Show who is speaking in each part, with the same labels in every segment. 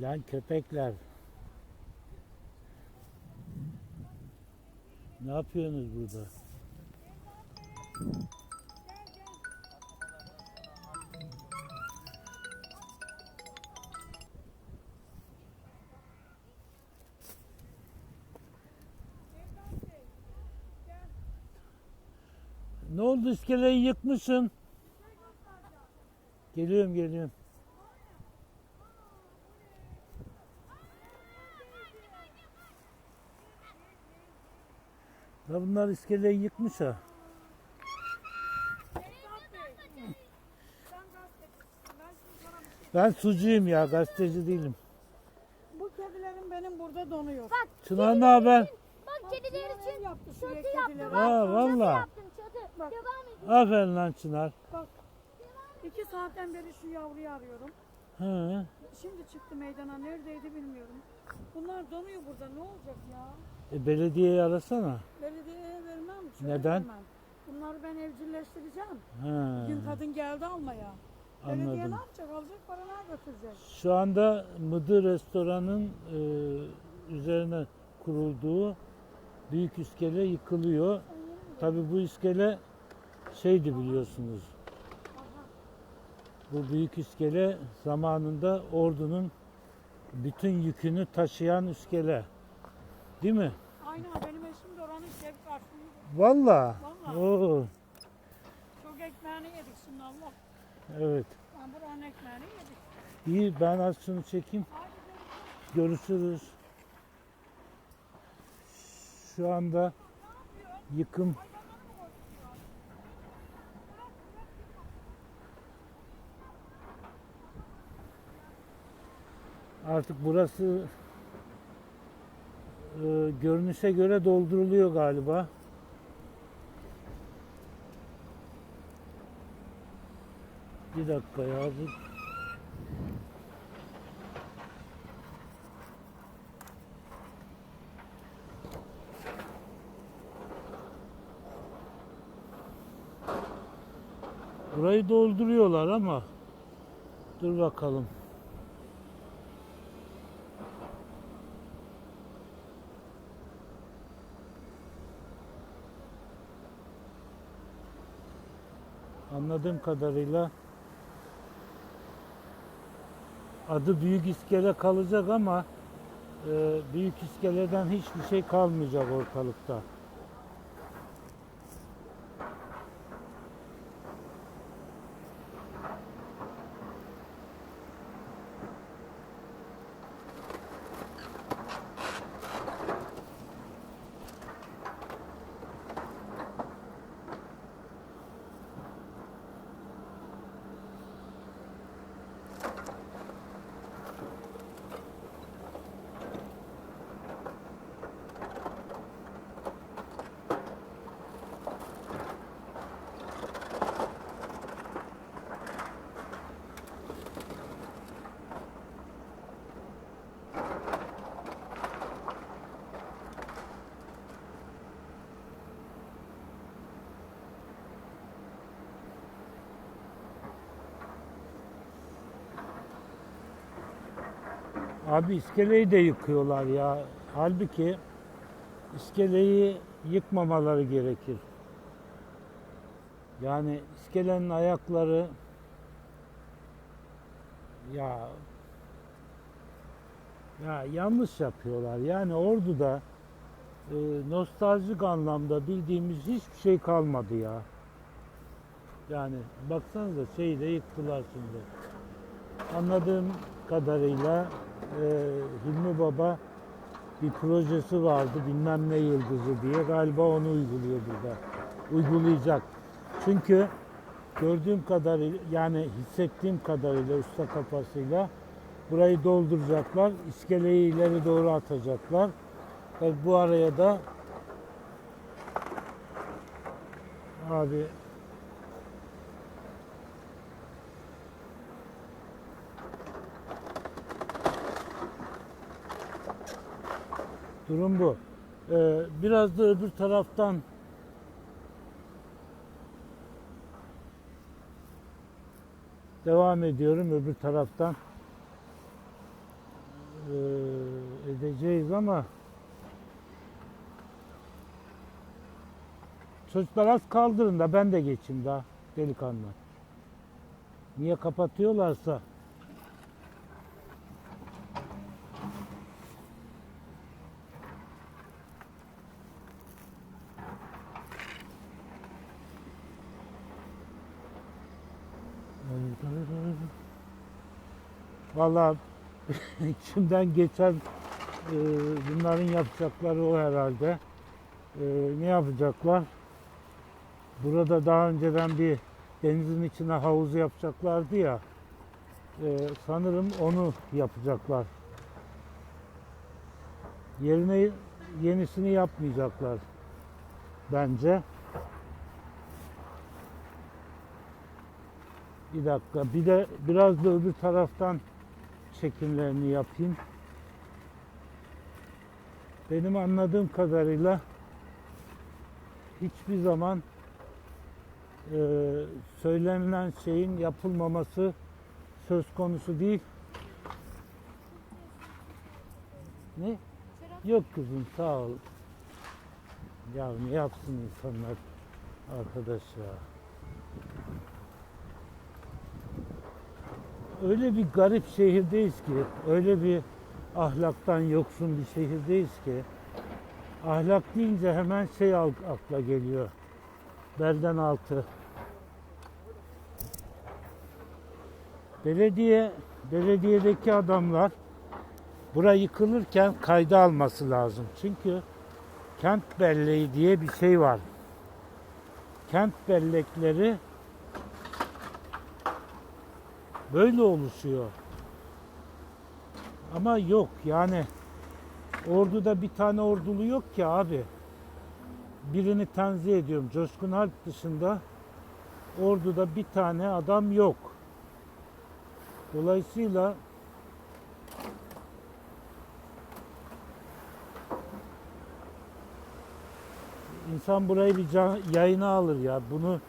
Speaker 1: Lan köpekler. Ne yapıyorsunuz burada? Ne oldu iskeleyi yıkmışsın? Geliyorum geliyorum. Ya bunlar iskeleyi yıkmış ha. Ben sucuyum ya gazeteci değilim.
Speaker 2: Bu kedilerim benim burada donuyor.
Speaker 3: Bak
Speaker 1: Çınar ne haber?
Speaker 3: bak kediler için
Speaker 2: yaptı
Speaker 3: çatı
Speaker 2: şuraya
Speaker 3: yaptım.
Speaker 2: kedileri.
Speaker 3: Bak,
Speaker 1: Ha,
Speaker 3: çatı
Speaker 1: valla.
Speaker 3: yaptım çatı.
Speaker 2: Bak.
Speaker 3: Devam edin.
Speaker 1: Aferin lan Çınar.
Speaker 2: Bak. İki saatten beri şu yavruyu arıyorum.
Speaker 1: Hı.
Speaker 2: Şimdi çıktı meydana. Neredeydi bilmiyorum. Bunlar donuyor burada. Ne olacak ya?
Speaker 1: E, belediyeyi arasana.
Speaker 2: Belediyeye vermem. şöyle
Speaker 1: Neden?
Speaker 2: vermem. Bunları ben evcilleştireceğim.
Speaker 1: Ha,
Speaker 2: Bugün kadın geldi almaya. Belediye
Speaker 1: anladım.
Speaker 2: ne yapacak? Alacak parana götürecek.
Speaker 1: Şu anda Mıdır Restoran'ın e, üzerine kurulduğu büyük iskele yıkılıyor. Tabi bu iskele şeydi biliyorsunuz. Bu büyük iskele zamanında ordunun bütün yükünü taşıyan iskele. Değil mi?
Speaker 2: Aynen benim eşim de oranın şef karşılıyor.
Speaker 1: Valla.
Speaker 2: Vallahi.
Speaker 1: Oo,
Speaker 2: Çok ekmeğini yedik şimdi Allah.
Speaker 1: evet.
Speaker 2: Ben buranın ekmeğini yedik.
Speaker 1: İyi ben az şunu çekeyim.
Speaker 2: Görüşürüz.
Speaker 1: Şu anda yıkım Artık burası e, görünüşe göre dolduruluyor galiba. Bir dakika ya. Bu Burayı dolduruyorlar ama dur bakalım. Anladığım kadarıyla adı Büyük İskele kalacak ama e, Büyük İskele'den hiçbir şey kalmayacak ortalıkta. Abi iskeleyi de yıkıyorlar ya. Halbuki iskeleyi yıkmamaları gerekir. Yani iskelenin ayakları ya ya yanlış yapıyorlar. Yani orduda e, nostaljik anlamda bildiğimiz hiçbir şey kalmadı ya. Yani baksanıza şeyi de yıktılar şimdi. Anladığım kadarıyla e, Hilmi Baba bir projesi vardı bilmem ne yıldızı diye galiba onu uyguluyor burada. Uygulayacak. Çünkü gördüğüm kadarıyla yani hissettiğim kadarıyla usta kafasıyla burayı dolduracaklar. iskeleyi ileri doğru atacaklar. Ve bu araya da abi Durum bu. Ee, biraz da öbür taraftan devam ediyorum öbür taraftan. Gideceğiz ama Çocuklar az kaldırın da ben de geçeyim daha delikanlı. Niye kapatıyorlarsa Vallahi içimden geçen e, bunların yapacakları o herhalde. E, ne yapacaklar? Burada daha önceden bir denizin içine havuz yapacaklardı ya. E, sanırım onu yapacaklar. Yerine yenisini yapmayacaklar bence. Bir dakika. Bir de biraz da öbür taraftan çekimlerini yapayım. Benim anladığım kadarıyla hiçbir zaman e, söylenilen şeyin yapılmaması söz konusu değil. Ne? Yok kızım sağ ol. Ya ne yapsın insanlar arkadaş ya. Öyle bir garip şehirdeyiz ki, öyle bir ahlaktan yoksun bir şehirdeyiz ki, ahlak deyince hemen şey akla geliyor. Belden altı. Belediye, belediyedeki adamlar bura yıkılırken kayda alması lazım. Çünkü kent belleği diye bir şey var. Kent bellekleri böyle oluşuyor. Ama yok yani orduda bir tane ordulu yok ki abi. Birini tenzih ediyorum. Coşkun Alp dışında orduda bir tane adam yok. Dolayısıyla insan burayı bir can- yayına alır ya. Bunu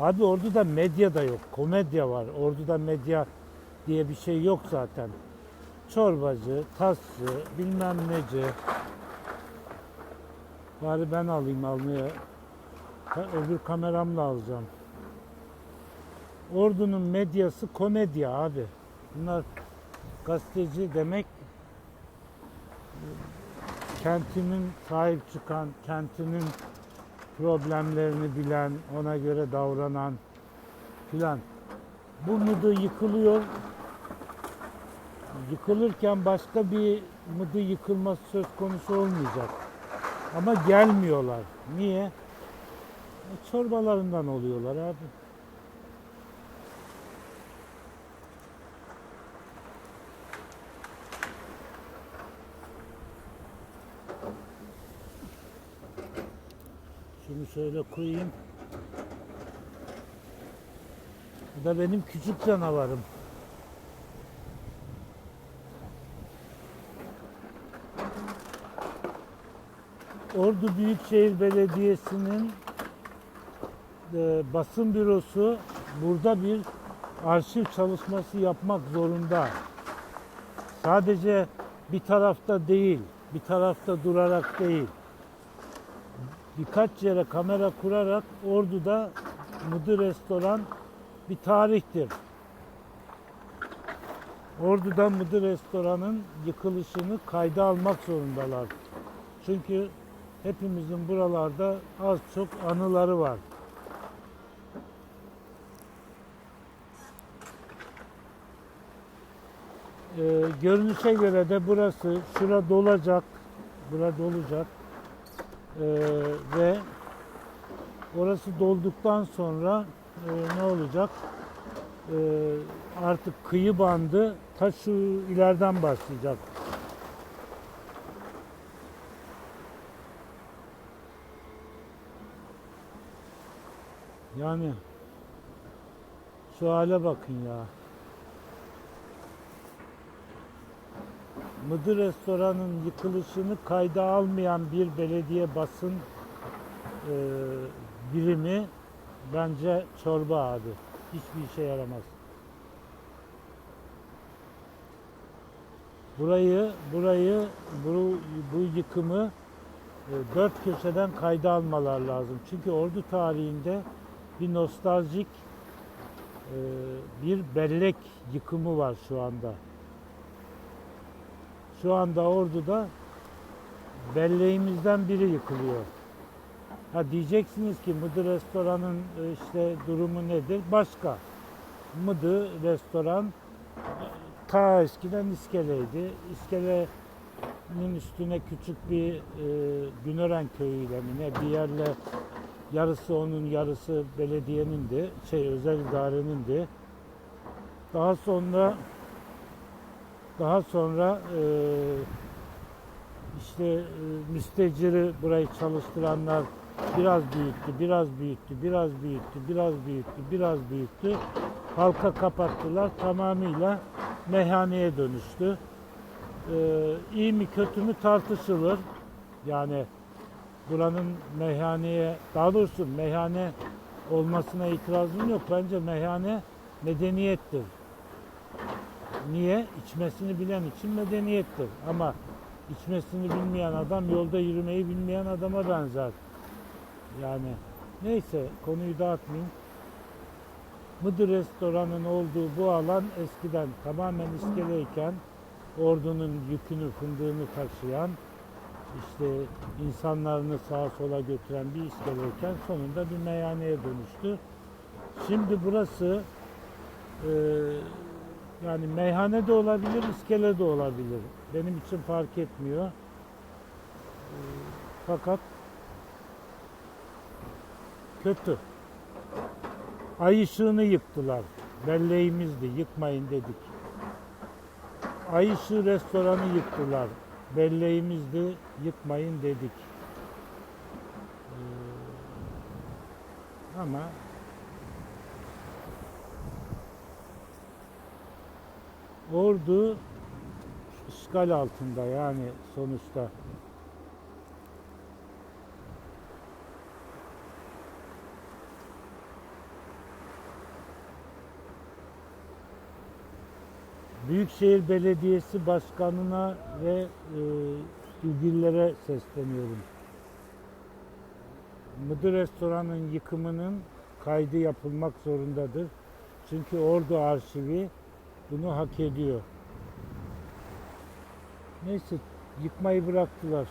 Speaker 1: Abi orduda medya da yok. Komedya var. Orduda medya diye bir şey yok zaten. Çorbacı, tasçı, bilmem neci. Bari ben alayım almaya. Öbür kameramla alacağım. Ordunun medyası komedya abi. Bunlar gazeteci demek kentinin sahip çıkan, kentinin problemlerini bilen, ona göre davranan filan. Bu mıdı yıkılıyor. Yıkılırken başka bir mıdı yıkılması söz konusu olmayacak. Ama gelmiyorlar. Niye? E, Çorbalarından oluyorlar abi. Şunu şöyle koyayım. Bu da benim küçük canavarım. Ordu Büyükşehir Belediyesi'nin e, basın bürosu burada bir arşiv çalışması yapmak zorunda. Sadece bir tarafta değil, bir tarafta durarak değil birkaç yere kamera kurarak Ordu'da Mıdı Restoran bir tarihtir. Ordu'da Mıdı Restoran'ın yıkılışını kayda almak zorundalar. Çünkü hepimizin buralarda az çok anıları var. Ee, görünüşe göre de burası, şura dolacak, bura dolacak. Ee, ve orası dolduktan sonra e, ne olacak? Ee, artık kıyı bandı ta şu ileriden başlayacak. Yani şu hale bakın ya. Mıdır restoranın yıkılışını kayda almayan bir belediye basın e, birimi bence çorba abi. Hiçbir işe yaramaz. burayı burayı bu, bu yıkımı e, dört köşeden kayda almalar lazım. Çünkü Ordu tarihinde bir nostaljik e, bir bellek yıkımı var şu anda. Şu anda Ordu'da belleğimizden biri yıkılıyor. Ha diyeceksiniz ki Mıdı restoranın e, işte durumu nedir? Başka. Mıdı restoran ta eskiden iskeleydi. İskelenin üstüne küçük bir e, Günören köyüyle mi ne bir yerle yarısı onun yarısı belediyenin de şey özel idarenin de daha sonra daha sonra e, işte e, müsteciri burayı çalıştıranlar biraz büyüttü, biraz büyüttü, biraz büyüttü, biraz büyüttü, biraz büyüttü. Halka kapattılar. Tamamıyla meyhaneye dönüştü. Ee, iyi mi kötü mü tartışılır. Yani buranın meyhaneye, daha doğrusu meyhane olmasına itirazım yok. Bence meyhane medeniyettir. Niye? İçmesini bilen için medeniyettir. Ama içmesini bilmeyen adam yolda yürümeyi bilmeyen adama benzer. Yani neyse konuyu dağıtmayayım. Mıdır restoranın olduğu bu alan eskiden tamamen iskeleyken ordunun yükünü, fındığını taşıyan işte insanlarını sağa sola götüren bir iskeleyken sonunda bir meyhaneye dönüştü. Şimdi burası e, yani meyhane de olabilir, iskele de olabilir. Benim için fark etmiyor. E, fakat kötü. Ay ışığını yıktılar. Belleğimizdi, yıkmayın dedik. Ay ışığı restoranı yıktılar. Belleğimizdi, yıkmayın dedik. Ee, ama ordu işgal altında yani sonuçta. Büyükşehir Belediyesi Başkanı'na ve e, ilgililere sesleniyorum. Mıdır Restoran'ın yıkımının kaydı yapılmak zorundadır. Çünkü Ordu Arşivi bunu hak ediyor. Neyse yıkmayı bıraktılar.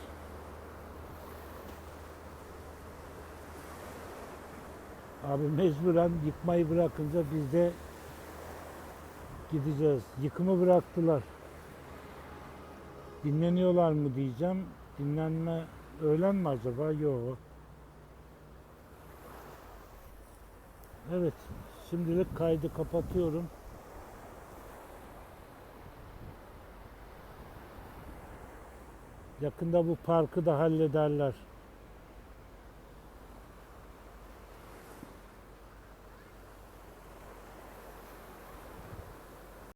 Speaker 1: Abi mecburen yıkmayı bırakınca biz de gideceğiz. Yıkımı bıraktılar. Dinleniyorlar mı diyeceğim. Dinlenme öğlen mi acaba? Yok. Evet. Şimdilik kaydı kapatıyorum. Yakında bu parkı da hallederler.